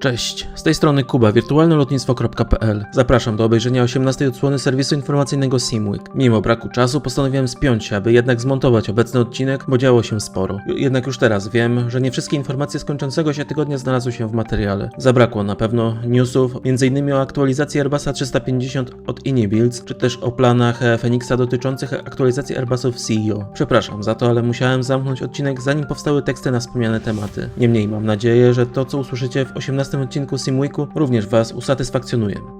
Cześć, z tej strony Kuba, wirtualnelotnictwo.pl. Zapraszam do obejrzenia 18 odsłony serwisu informacyjnego Simweek. Mimo braku czasu postanowiłem spiąć się, aby jednak zmontować obecny odcinek, bo działo się sporo. Jednak już teraz wiem, że nie wszystkie informacje z kończącego się tygodnia znalazły się w materiale. Zabrakło na pewno newsów, m.in. o aktualizacji Airbusa 350 od Inibuilds, czy też o planach e, Phoenixa dotyczących aktualizacji Airbusów CEO. Przepraszam za to, ale musiałem zamknąć odcinek zanim powstały teksty na wspomniane tematy. Niemniej mam nadzieję, że to co usłyszycie w 18 odcinku Simweeku również Was usatysfakcjonuje.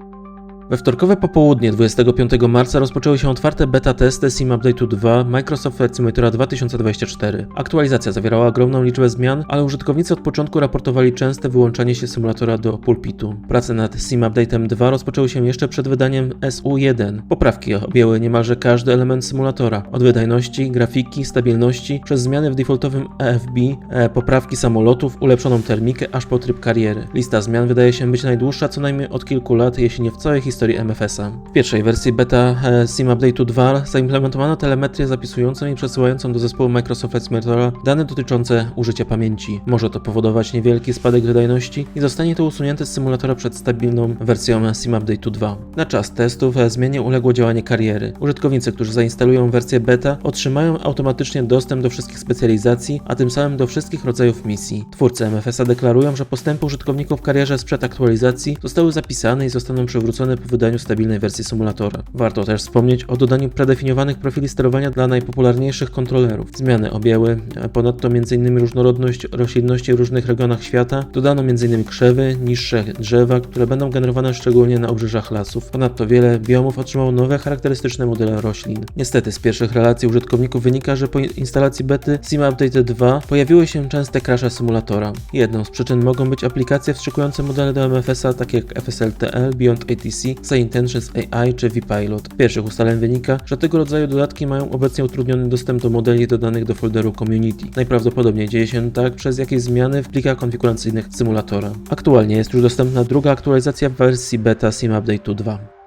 We wtorkowe popołudnie 25 marca rozpoczęły się otwarte beta testy Sim Update'u 2 Microsoft Flight Simulatora 2024. Aktualizacja zawierała ogromną liczbę zmian, ale użytkownicy od początku raportowali częste wyłączanie się symulatora do pulpitu. Prace nad Sim Update'em 2 rozpoczęły się jeszcze przed wydaniem SU1. Poprawki objęły niemalże każdy element symulatora, od wydajności, grafiki, stabilności, przez zmiany w defaultowym EFB, e, poprawki samolotów, ulepszoną termikę, aż po tryb kariery. Lista zmian wydaje się być najdłuższa co najmniej od kilku lat, jeśli nie w całej historii MFS-a. W pierwszej wersji beta Sim Update'u 2 zaimplementowano telemetrię zapisującą i przesyłającą do zespołu Microsoft Simulatora dane dotyczące użycia pamięci. Może to powodować niewielki spadek wydajności i zostanie to usunięte z symulatora przed stabilną wersją Sim Update'u 2. Na czas testów e, zmianie uległo działanie kariery. Użytkownicy, którzy zainstalują wersję beta, otrzymają automatycznie dostęp do wszystkich specjalizacji, a tym samym do wszystkich rodzajów misji. Twórcy MFS-a deklarują, że postępy użytkowników w karierze sprzed aktualizacji zostały zapisane i zostaną przywrócone po wydaniu stabilnej wersji symulatora. Warto też wspomnieć o dodaniu predefiniowanych profili sterowania dla najpopularniejszych kontrolerów. Zmiany objęły e, ponadto m.in. różnorodność roślinności w różnych regionach świata, dodano m.in. krzewy, niższe drzewa, które będą generowane szczególnie na obrzeżach lasów. Ponadto wiele biomów otrzymało nowe charakterystyczne modele roślin. Niestety z pierwszych relacji użytkowników wynika, że po instalacji bety Sim Update 2 pojawiły się częste crashe symulatora. Jedną z przyczyn mogą być aplikacje wstrzykujące modele do MFS-a takie jak FSLTL, Beyond ATC, Sciententions AI czy vPilot. Z pierwszych ustaleń wynika, że tego rodzaju dodatki mają obecnie utrudniony dostęp do modeli dodanych do folderu Community. Najprawdopodobniej dzieje się tak przez jakieś zmiany w plikach konfiguracyjnych symulatora. Aktualnie jest już dostępna druga aktualizacja w wersji beta Sim Update 2.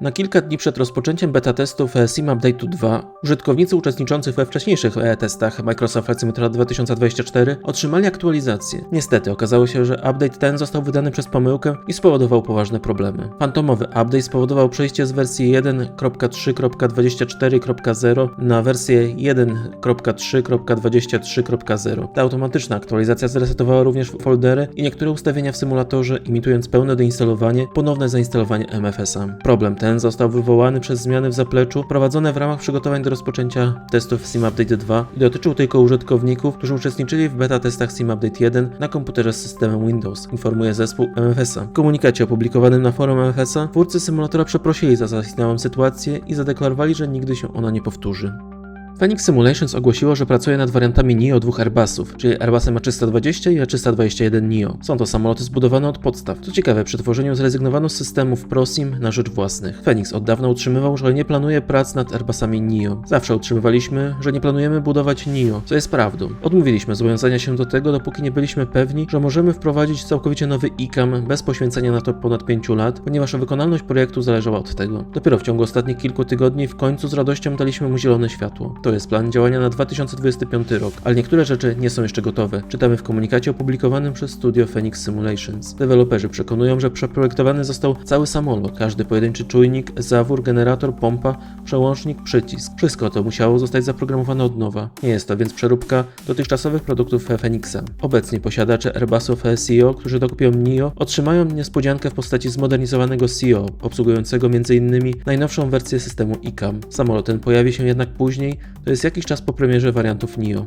Na kilka dni przed rozpoczęciem beta testów e, Sim Update'u 2, użytkownicy uczestniczący we wcześniejszych e, testach Microsoft Flight Simulator 2024 otrzymali aktualizację. Niestety okazało się, że update ten został wydany przez pomyłkę i spowodował poważne problemy. Fantomowy update spowodował przejście z wersji 1.3.24.0 na wersję 1.3.23.0. Ta automatyczna aktualizacja zresetowała również foldery i niektóre ustawienia w symulatorze, imitując pełne doinstalowanie, ponowne zainstalowanie MFS-a. Problem ten ten został wywołany przez zmiany w zapleczu prowadzone w ramach przygotowań do rozpoczęcia testów Sim Update 2 i dotyczył tylko użytkowników, którzy uczestniczyli w beta testach Sim Update 1 na komputerze z systemem Windows, informuje zespół MFS-a. W komunikacie opublikowanym na forum MFS-a twórcy symulatora przeprosili za zaistniałą sytuację i zadeklarowali, że nigdy się ona nie powtórzy. Phoenix Simulations ogłosiło, że pracuje nad wariantami NIO dwóch Airbusów, czyli Airbusem A320 i A321 NIO. Są to samoloty zbudowane od podstaw. Co ciekawe, przy tworzeniu zrezygnowano z systemów ProSim na rzecz własnych. Phoenix od dawna utrzymywał, że nie planuje prac nad Airbusami NIO. Zawsze utrzymywaliśmy, że nie planujemy budować NIO, co jest prawdą. Odmówiliśmy zobowiązania się do tego, dopóki nie byliśmy pewni, że możemy wprowadzić całkowicie nowy ICAM bez poświęcenia na to ponad 5 lat, ponieważ wykonalność projektu zależała od tego. Dopiero w ciągu ostatnich kilku tygodni w końcu z radością daliśmy mu zielone światło. To jest plan działania na 2025 rok, ale niektóre rzeczy nie są jeszcze gotowe. Czytamy w komunikacie opublikowanym przez studio Phoenix Simulations. Deweloperzy przekonują, że przeprojektowany został cały samolot, każdy pojedynczy czujnik, zawór, generator, pompa, przełącznik, przycisk. Wszystko to musiało zostać zaprogramowane od nowa. Nie jest to więc przeróbka dotychczasowych produktów Phoenixa. Obecnie posiadacze Airbusów CEO, którzy dokupią NIO, otrzymają niespodziankę w postaci zmodernizowanego CEO, obsługującego m.in. najnowszą wersję systemu ICAM. Samolot ten pojawi się jednak później, to jest jakiś czas po premierze wariantów NIO.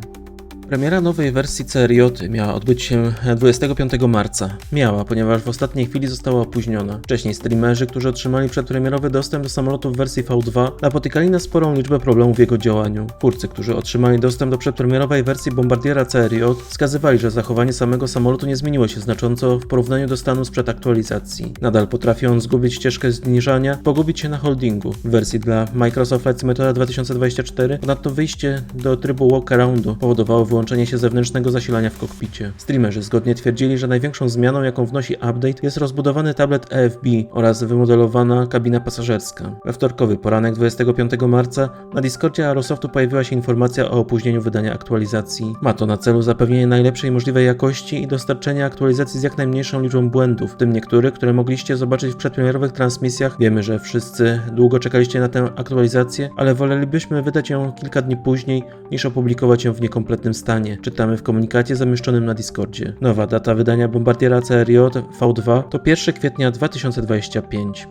Premiera nowej wersji CRJ miała odbyć się 25 marca. Miała, ponieważ w ostatniej chwili została opóźniona. Wcześniej streamerzy, którzy otrzymali przedpremierowy dostęp do samolotu w wersji V2, napotykali na sporą liczbę problemów w jego działaniu. Twórcy, którzy otrzymali dostęp do przedpremierowej wersji Bombardiera CRJ, wskazywali, że zachowanie samego samolotu nie zmieniło się znacząco w porównaniu do stanu sprzed aktualizacji. Nadal potrafi on zgubić ścieżkę zniżania, pogubić się na holdingu. W wersji dla Microsoft Flight Simulator 2024 ponadto wyjście do trybu walkaroundu powodowało wyłączenie wyłączenie się zewnętrznego zasilania w kokpicie. Streamerzy zgodnie twierdzili, że największą zmianą, jaką wnosi update, jest rozbudowany tablet EFB oraz wymodelowana kabina pasażerska. We wtorkowy poranek 25 marca na Discordzie Aerosoftu pojawiła się informacja o opóźnieniu wydania aktualizacji. Ma to na celu zapewnienie najlepszej możliwej jakości i dostarczenie aktualizacji z jak najmniejszą liczbą błędów, w tym niektórych, które mogliście zobaczyć w przedpremierowych transmisjach. Wiemy, że wszyscy długo czekaliście na tę aktualizację, ale wolelibyśmy wydać ją kilka dni później, niż opublikować ją w niekompletnym stanie. Czytamy w komunikacie zamieszczonym na Discordzie. Nowa data wydania Bombardiera CRJ V2 to 1 kwietnia 2025.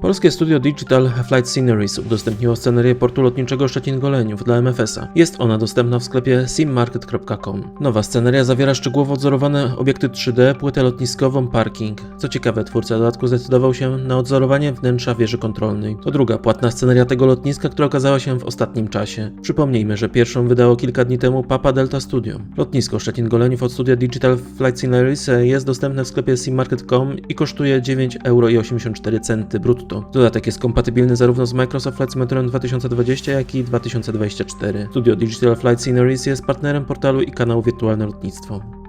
Polskie studio Digital Flight Sceneries udostępniło scenerię portu lotniczego Szczecin-Goleniów dla MFS-a. Jest ona dostępna w sklepie simmarket.com. Nowa sceneria zawiera szczegółowo odzorowane obiekty 3D, płytę lotniskową, parking. Co ciekawe, twórca dodatku zdecydował się na odzorowanie wnętrza wieży kontrolnej. To druga płatna sceneria tego lotniska, która okazała się w ostatnim czasie. Przypomnijmy, że pierwszą wydało kilka dni temu Papa Delta Studio. Lotnisko Szczecin-Goleniów od studia Digital Flight Sceneries jest dostępne w sklepie simmarket.com i kosztuje 9,84 euro brutto. Dodatek jest kompatybilny zarówno z Microsoft Flight Simulatorem 2020, jak i 2024. Studio Digital Flight Sceneries jest partnerem portalu i kanału Wirtualne Lotnictwo.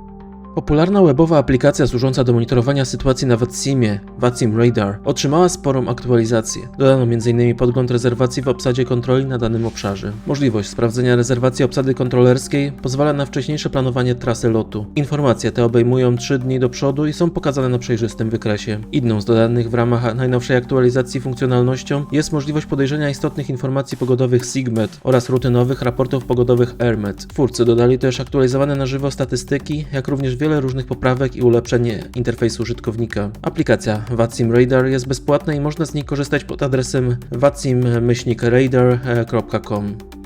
Popularna webowa aplikacja służąca do monitorowania sytuacji na VATSIMie, VATSIM Radar, otrzymała sporą aktualizację. Dodano m.in. podgląd rezerwacji w obsadzie kontroli na danym obszarze. Możliwość sprawdzenia rezerwacji obsady kontrolerskiej pozwala na wcześniejsze planowanie trasy lotu. Informacje te obejmują 3 dni do przodu i są pokazane na przejrzystym wykresie. Inną z dodanych w ramach najnowszej aktualizacji funkcjonalnością jest możliwość podejrzenia istotnych informacji pogodowych SIGMET oraz rutynowych raportów pogodowych AirMet. Twórcy dodali też aktualizowane na żywo statystyki, jak również wiele różnych poprawek i ulepszenie interfejsu użytkownika. Aplikacja VATSIM Radar jest bezpłatna i można z niej korzystać pod adresem vatsim-radar.com.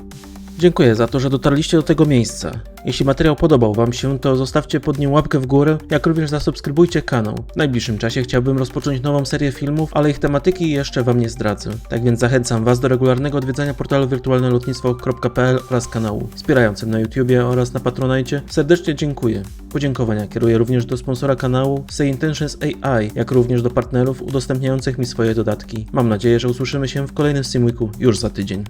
Dziękuję za to, że dotarliście do tego miejsca. Jeśli materiał podobał Wam się, to zostawcie pod nim łapkę w górę, jak również zasubskrybujcie kanał. W najbliższym czasie chciałbym rozpocząć nową serię filmów, ale ich tematyki jeszcze Wam nie zdradzę. Tak więc zachęcam Was do regularnego odwiedzania portalu wirtualnelotnictwo.pl oraz kanału wspierającym na YouTubie oraz na Patronite. Serdecznie dziękuję. Podziękowania kieruję również do sponsora kanału Say Intentions AI, jak również do partnerów udostępniających mi swoje dodatki. Mam nadzieję, że usłyszymy się w kolejnym Simwiku już za tydzień.